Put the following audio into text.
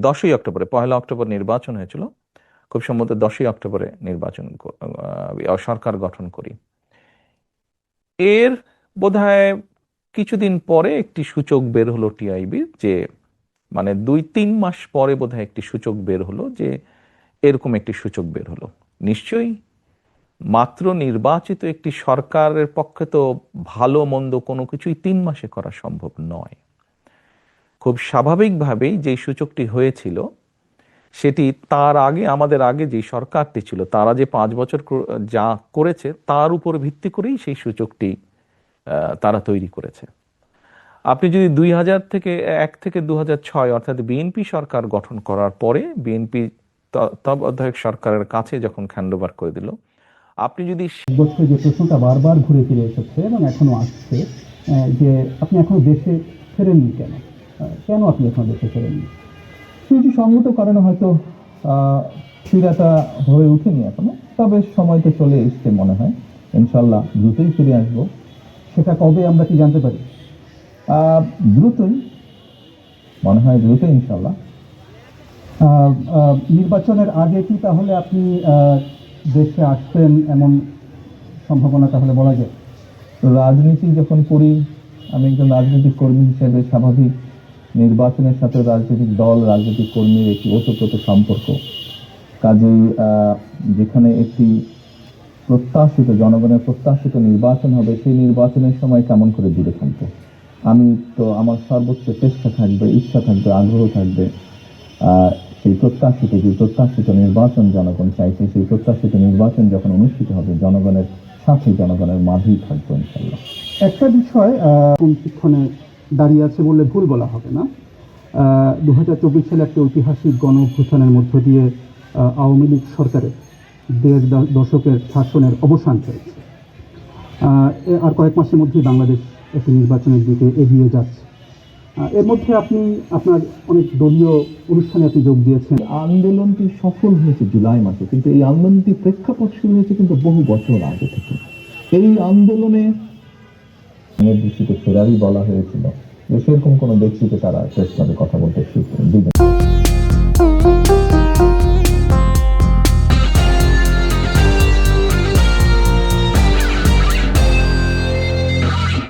দশই অক্টোবরে পয়লা অক্টোবর নির্বাচন হয়েছিল। খুব সম্ভবত দশই অক্টোবরে নির্বাচন সরকার গঠন করি। এর বোধহয় কিছুদিন পরে একটি সূচক বের হলো টিআইবি যে মানে দুই তিন মাস পরে বোধহয় একটি সূচক বের হলো, যে এরকম একটি সূচক বের হলো। নিশ্চয়ই মাত্র নির্বাচিত একটি সরকারের পক্ষে তো ভালো মন্দ কোনো কিছুই তিন মাসে করা সম্ভব নয়। খুব স্বাভাবিকভাবেই যে সূচকটি হয়েছিল, সেটি তার আগে, আমাদের আগে যে সরকারটি ছিল, তারা যে পাঁচ বছর যা করেছে, তার উপর ভিত্তি করেই সেই সূচকটি তারা তৈরি করেছে। আপনি যদি দুই হাজার থেকে, এক থেকে দু ছয়, অর্থাৎ বিএনপি সরকার গঠন করার পরে, বিএনপি তত্ত্বাবধায়ক সরকারের কাছে যখন হ্যান্ডওভার করে দিল, আপনি যদি যে প্রশ্নটা বারবার ঘুরে ফিরে এসেছে এবং এখনও আসছে যে আপনি এখনও দেশে ফেরেননি কেন? কেন আপনি এখনও দেশে ফেরেননি কিছু সঙ্গত কারণে হয়তো ফিরাটা হয়ে ওঠেনি এখনও, তবে সময় তো চলে এসছে মনে হয়। ইনশাল্লাহ দ্রুতই ফিরে আসব। সেটা কবে আমরা কি জানতে পারি? দ্রুতই, মনে হয় দ্রুতই ইনশাল্লাহ নির্বাচনের আগে কি তাহলে আপনি দেশে আসবেন এমন সম্ভাবনা তাহলে বলা যায়? রাজনীতি যখন করি, আমি একজন রাজনৈতিক কর্মী হিসেবে স্বাভাবিক। নির্বাচনের সাথে রাজনৈতিক দল, রাজনৈতিক কর্মীর একটি ওতপ্রোত সম্পর্ক। কাজেই যেখানে একটি প্রত্যাশিত, জনগণের প্রত্যাশিত নির্বাচন হবে, সেই নির্বাচনের সময় কেমন করে দূরে থাকব? আমি তো আমার সর্বোচ্চ চেষ্টা থাকবে, ইচ্ছা থাকবে, আগ্রহ থাকবে সেই প্রত্যাশিত, যে প্রত্যাশিত নির্বাচন জনগণ চাইছে, সেই প্রত্যাশিত নির্বাচন যখন অনুষ্ঠিত হবে, জনগণের সাথে জনগণের মাঝেই থাকব ইনশাল্লাহ একটা বিষয় কোন দাঁড়িয়ে আছে বললে ভুল বলা হবে না। দু হাজার চব্বিশ সালে একটা ঐতিহাসিক গণ অভ্যুত্থানের মধ্য দিয়ে আওয়ামী লীগ সরকারের দেড় দশকের শাসনের অবসান হয়েছে। আর কয়েক মাসের মধ্যেই বাংলাদেশ একটি নির্বাচনের দিকে এগিয়ে যাচ্ছে। এর মধ্যে আপনি, আপনার অনেক দলীয় অনুষ্ঠানে আপনি যোগ দিয়েছেন। আন্দোলনটি সফল হয়েছে জুলাই মাসে, কিন্তু এই আন্দোলনটি প্রেক্ষাপট শুরু হয়েছে কিন্তু বহু বছর আগে থেকে। এই আন্দোলনে দৃষ্টিতে ফেরারই বলা হয়েছিল। যে সেরকম কোনো ব্যক্তিকে তারা ক্লাবে কথা বলতে দিবেন